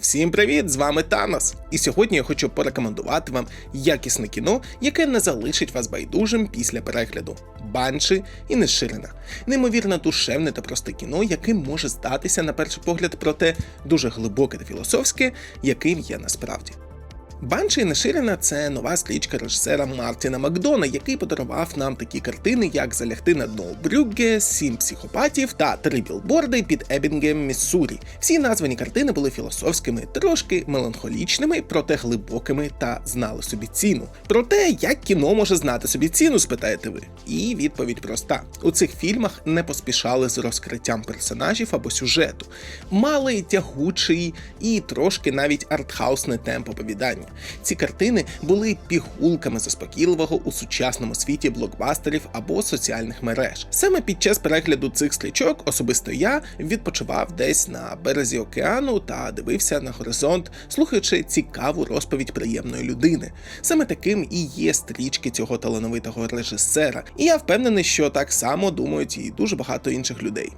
Всім привіт! З вами Танос. І сьогодні я хочу порекомендувати вам якісне кіно, яке не залишить вас байдужим після перегляду. Банші і неширена. Неймовірно душевне та просте кіно, яким може здатися на перший погляд, проте дуже глибоке та філософське, яким є насправді. Банші і Неширина це нова стрічка режисера Мартіна Макдона, який подарував нам такі картини, як Залягти на дно Брюгге, Сім психопатів та Три білборди під Ебінгем, Міссурі. Всі названі картини були філософськими, трошки меланхолічними, проте глибокими та знали собі ціну. Про те, як кіно може знати собі ціну, спитаєте ви. І відповідь проста: у цих фільмах не поспішали з розкриттям персонажів або сюжету, мали тягучий і трошки навіть артхаусне темп оповідання. Ці картини були пігулками заспокійливого у сучасному світі блокбастерів або соціальних мереж. Саме під час перегляду цих стрічок особисто я відпочивав десь на березі океану та дивився на горизонт, слухаючи цікаву розповідь приємної людини. Саме таким і є стрічки цього талановитого режисера, і я впевнений, що так само думають і дуже багато інших людей.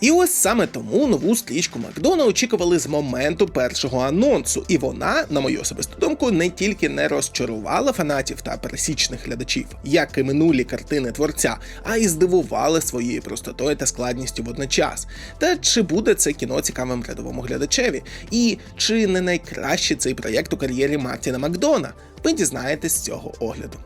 І ось саме тому нову стрічку Макдона очікували з моменту першого анонсу, і вона, на мою особисту думку, не тільки не розчарувала фанатів та пересічних глядачів, як і минулі картини творця, а й здивувала своєю простотою та складністю водночас. Та чи буде це кіно цікавим рядовому глядачеві? І чи не найкращий цей проєкт у кар'єрі Мартіна Макдона? Ви дізнаєтесь з цього огляду.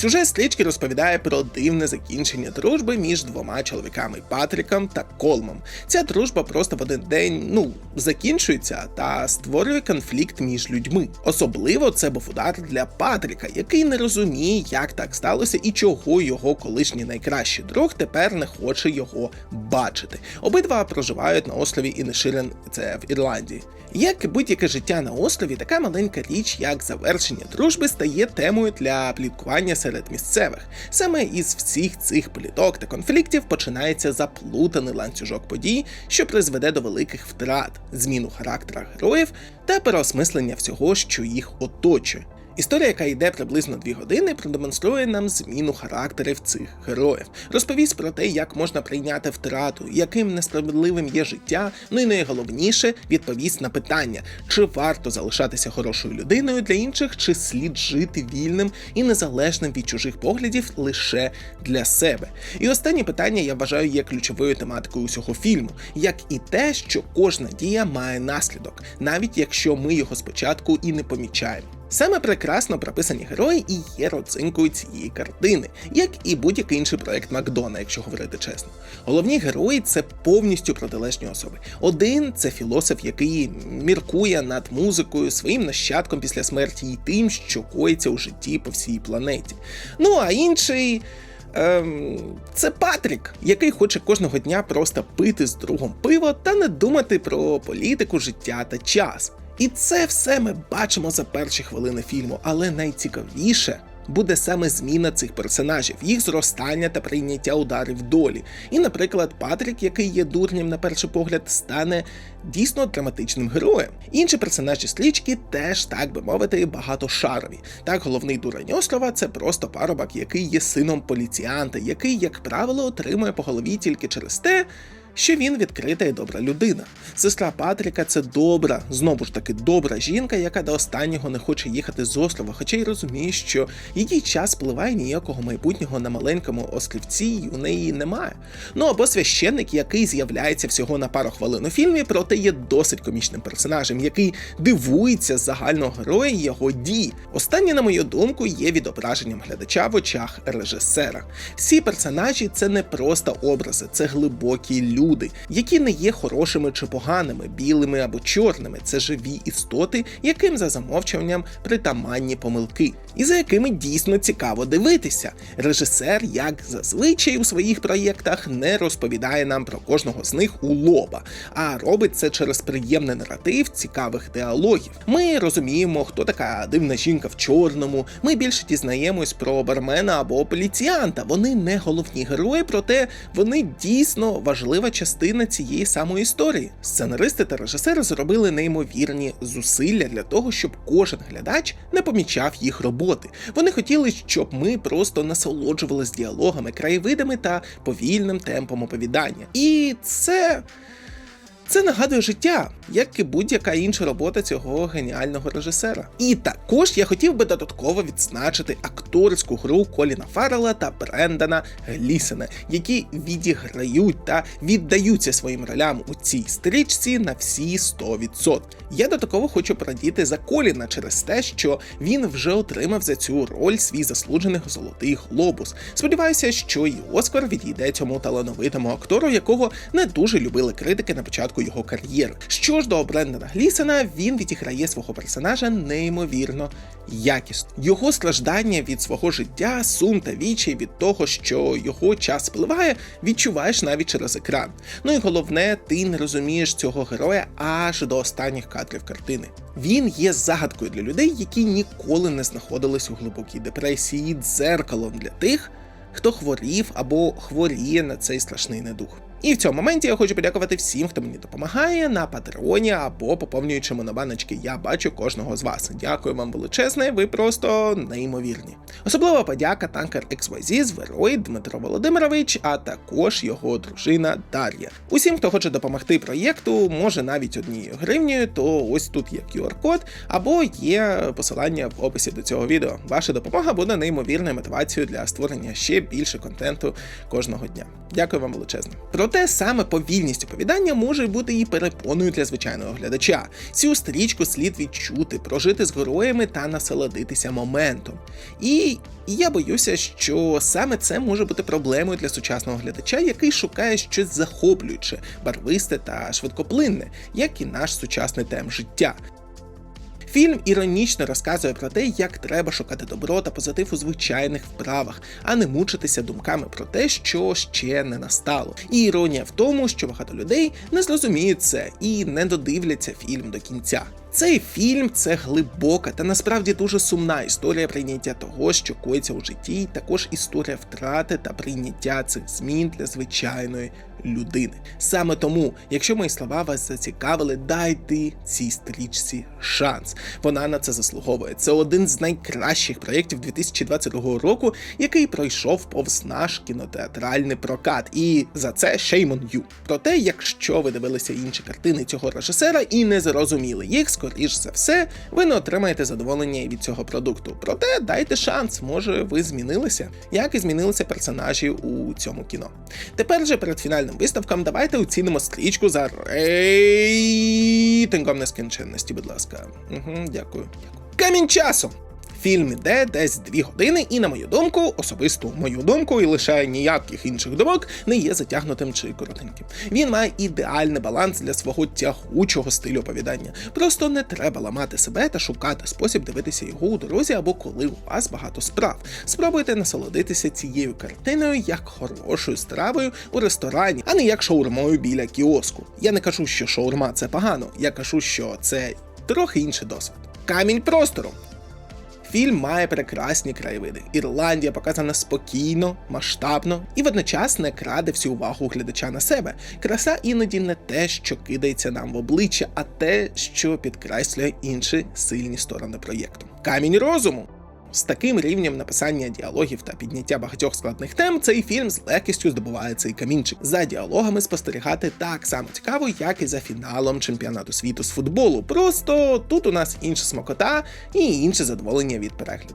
Сюжет стрічки розповідає про дивне закінчення дружби між двома чоловіками Патріком та Колмом. Ця дружба просто в один день ну закінчується та створює конфлікт між людьми. Особливо це був удар для Патріка, який не розуміє, як так сталося і чого його колишній найкращий друг тепер не хоче його бачити. Обидва проживають на острові Інеширен, це в Ірландії. Як і будь-яке життя на острові, така маленька річ, як завершення дружби, стає темою для пліткування серед місцевих. Саме із всіх цих пліток та конфліктів починається заплутаний ланцюжок подій, що призведе до великих втрат, зміну характера героїв та переосмислення всього, що їх оточує. Історія, яка йде приблизно дві години, продемонструє нам зміну характерів цих героїв, розповість про те, як можна прийняти втрату, яким несправедливим є життя. Ну і найголовніше відповість на питання, чи варто залишатися хорошою людиною для інших, чи слід жити вільним і незалежним від чужих поглядів лише для себе. І останнє питання я вважаю є ключовою тематикою усього фільму, як і те, що кожна дія має наслідок, навіть якщо ми його спочатку і не помічаємо. Саме прекрасно прописані герої і є родзинкою цієї картини, як і будь-який інший проект Макдона, якщо говорити чесно. Головні герої це повністю протилежні особи. Один це філософ, який міркує над музикою, своїм нащадком після смерті і тим, що коїться у житті по всій планеті. Ну а інший. Ем, це Патрік, який хоче кожного дня просто пити з другом пиво та не думати про політику, життя та час. І це все ми бачимо за перші хвилини фільму, але найцікавіше буде саме зміна цих персонажів, їх зростання та прийняття ударів долі. І, наприклад, Патрік, який є дурнім на перший погляд, стане дійсно драматичним героєм. Інші персонажі стрічки теж, так би мовити, багатошарові. Так, головний дурень острова це просто парубок, який є сином поліціянта, який, як правило, отримує по голові тільки через те що він відкрита і добра людина. Сестра Патріка це добра, знову ж таки добра жінка, яка до останнього не хоче їхати з острова, хоча й розуміє, що її час впливає ніякого майбутнього на маленькому острівці, і у неї немає. Ну або священник, який з'являється всього на пару хвилин у фільмі, проте є досить комічним персонажем, який дивується загального героя його дій. Останнє, на мою думку, є відображенням глядача в очах режисера. Всі персонажі це не просто образи, це глибокі люди люди, які не є хорошими чи поганими, білими або чорними. Це живі істоти, яким за замовчуванням притаманні помилки, і за якими дійсно цікаво дивитися. Режисер, як зазвичай у своїх проєктах, не розповідає нам про кожного з них у лоба, а робить це через приємний наратив цікавих діалогів. Ми розуміємо, хто така дивна жінка в чорному. Ми більше дізнаємось про бармена або поліціянта. Вони не головні герої, проте вони дійсно важлива частина цієї самої історії. Сценаристи та режисери зробили неймовірні зусилля для того, щоб кожен глядач не помічав їх роботи. Роботи. Вони хотіли, щоб ми просто насолоджувалися діалогами, краєвидами та повільним темпом оповідання. І це. Це нагадує життя, як і будь-яка інша робота цього геніального режисера. І також я хотів би додатково відзначити акторську гру Коліна Фаррела та Брендана Глісена, які відіграють та віддаються своїм ролям у цій стрічці на всі 100%. Я додатково хочу порадіти за Коліна через те, що він вже отримав за цю роль свій заслужений золотий глобус. Сподіваюся, що і Оскар відійде цьому талановитому актору, якого не дуже любили критики на початку його кар'єри. Що ж до Брендана Глісена, він відіграє свого персонажа неймовірно якісно. Його страждання від свого життя, сум та вічі від того, що його час спливає, відчуваєш навіть через екран. Ну і головне, ти не розумієш цього героя аж до останніх кадрів картини. Він є загадкою для людей, які ніколи не знаходились у глибокій депресії, дзеркалом для тих, хто хворів або хворіє на цей страшний недух. І в цьому моменті я хочу подякувати всім, хто мені допомагає на патреоні або поповнюючи монобаночки. Я бачу кожного з вас. Дякую вам величезне, ви просто неймовірні. Особлива подяка танкер XYZ з Верой Дмитро Володимирович, а також його дружина Дар'я. Усім, хто хоче допомогти проєкту, може навіть однією гривнею, то ось тут є QR-код, або є посилання в описі до цього відео. Ваша допомога буде неймовірною мотивацією для створення ще більше контенту кожного дня. Дякую вам величезне. Проте саме повільність оповідання може бути і перепоною для звичайного глядача. Цю стрічку слід відчути, прожити з героями та насолодитися моментом. І я боюся, що саме це може бути проблемою для сучасного глядача, який шукає щось захоплююче, барвисте та швидкоплинне, як і наш сучасний тем життя. Фільм іронічно розказує про те, як треба шукати добро та позитив у звичайних вправах, а не мучитися думками про те, що ще не настало. І іронія в тому, що багато людей не зрозуміють це і не додивляться фільм до кінця. Цей фільм це глибока та насправді дуже сумна історія прийняття того, що коїться у житті, і також історія втрати та прийняття цих змін для звичайної людини. Саме тому, якщо мої слова вас зацікавили, дайте цій стрічці шанс. Вона на це заслуговує. Це один з найкращих проєктів 2022 року, який пройшов повз наш кінотеатральний прокат. І за це shame on you. Проте, якщо ви дивилися інші картини цього режисера і не зрозуміли їх, скоріш за все, ви не отримаєте задоволення від цього продукту. Проте дайте шанс, може ви змінилися, як і змінилися персонажі у цьому кіно. Тепер же перед фінальним виставкам давайте оцінимо стрічку за рейтингом нескінченності, будь ласка. Угу, Дякую. Камінь часу. Фільм іде десь дві години, і, на мою думку, особисту мою думку, і лише ніяких інших думок не є затягнутим чи коротеньким. Він має ідеальний баланс для свого тягучого стилю оповідання. Просто не треба ламати себе та шукати спосіб дивитися його у дорозі або коли у вас багато справ. Спробуйте насолодитися цією картиною як хорошою стравою у ресторані, а не як шаурмою біля кіоску. Я не кажу, що шаурма це погано, я кажу, що це трохи інший досвід. Камінь простору. Фільм має прекрасні краєвиди. Ірландія показана спокійно, масштабно і водночас не краде всю увагу глядача на себе. Краса іноді не те, що кидається нам в обличчя, а те, що підкреслює інші сильні сторони проєкту. Камінь розуму. З таким рівнем написання діалогів та підняття багатьох складних тем цей фільм з легкістю здобуває цей камінчик. За діалогами спостерігати так само цікаво, як і за фіналом чемпіонату світу з футболу. Просто тут у нас інша смакота і інше задоволення від перегляду.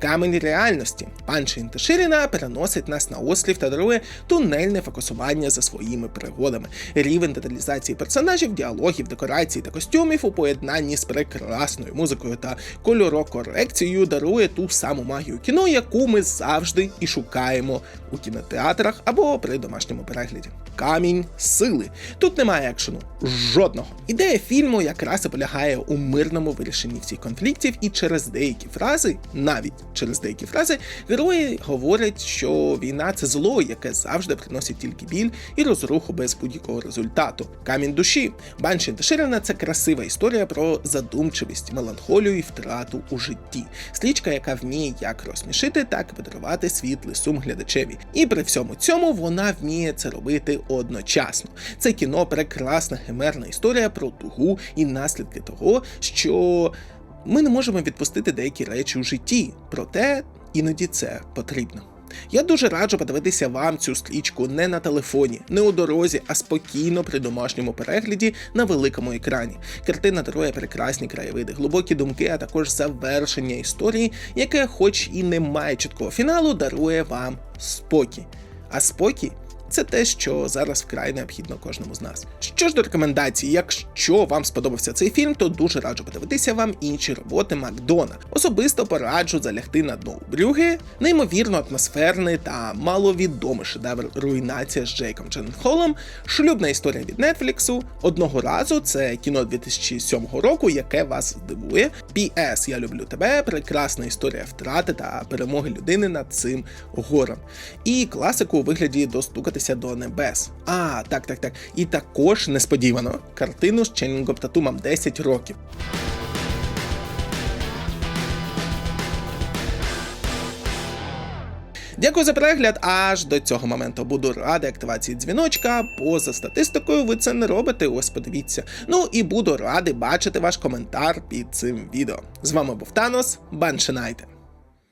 Камінь реальності. Пан Шинташиріна переносить нас на острів та дарує тунельне фокусування за своїми пригодами. Рівень деталізації персонажів, діалогів, декорацій та костюмів у поєднанні з прекрасною музикою та кольорокорекцією дарує ту саму магію кіно, яку ми завжди і шукаємо у кінотеатрах або при домашньому перегляді. Камінь сили. Тут немає екшену. Жодного. Ідея фільму якраз і полягає у мирному вирішенні всіх конфліктів, і через деякі фрази, навіть через деякі фрази, герої говорять, що війна це зло, яке завжди приносить тільки біль і розруху без будь-якого результату. Камінь душі. Банші Деширина це красива історія про задумчивість, меланхолію і втрату у житті. Стрічка, яка вміє як розсмішити, так і подарувати світлий сум глядачеві. І при всьому цьому вона вміє це робити одночасно. Це кіно прекрасна химерна історія про тугу і наслідки того, що Ми не можемо відпустити деякі речі у житті, проте іноді це потрібно. Я дуже раджу подивитися вам цю стрічку не на телефоні, не у дорозі, а спокійно при домашньому перегляді на великому екрані. Картина дарує прекрасні краєвиди, глибокі думки, а також завершення історії, яке, хоч і не має чіткого фіналу, дарує вам спокій. А спокій це те, що зараз вкрай необхідно кожному з нас. Що ж до рекомендацій, якщо вам сподобався цей фільм, то дуже раджу подивитися вам інші роботи Макдона. Особисто пораджу залягти на дно у Брюги, неймовірно атмосферний та маловідомий шедевр Руйнація з Джейком Дженхолом, шлюбна історія від Нетфліксу. Одного разу це кіно 2007 року, яке вас здивує. P.S. Я люблю тебе. Прекрасна історія втрати та перемоги людини над цим горем. І класику у вигляді достукатися до небес. А, так, так, так. І також несподівано картину з Ченнінгом Татумом 10 років. Дякую за перегляд. Аж до цього моменту буду радий активації дзвіночка. Поза статистикою ви це не робите. Ось подивіться. Ну і буду радий бачити ваш коментар під цим відео. З вами був Танос. Баншинайте.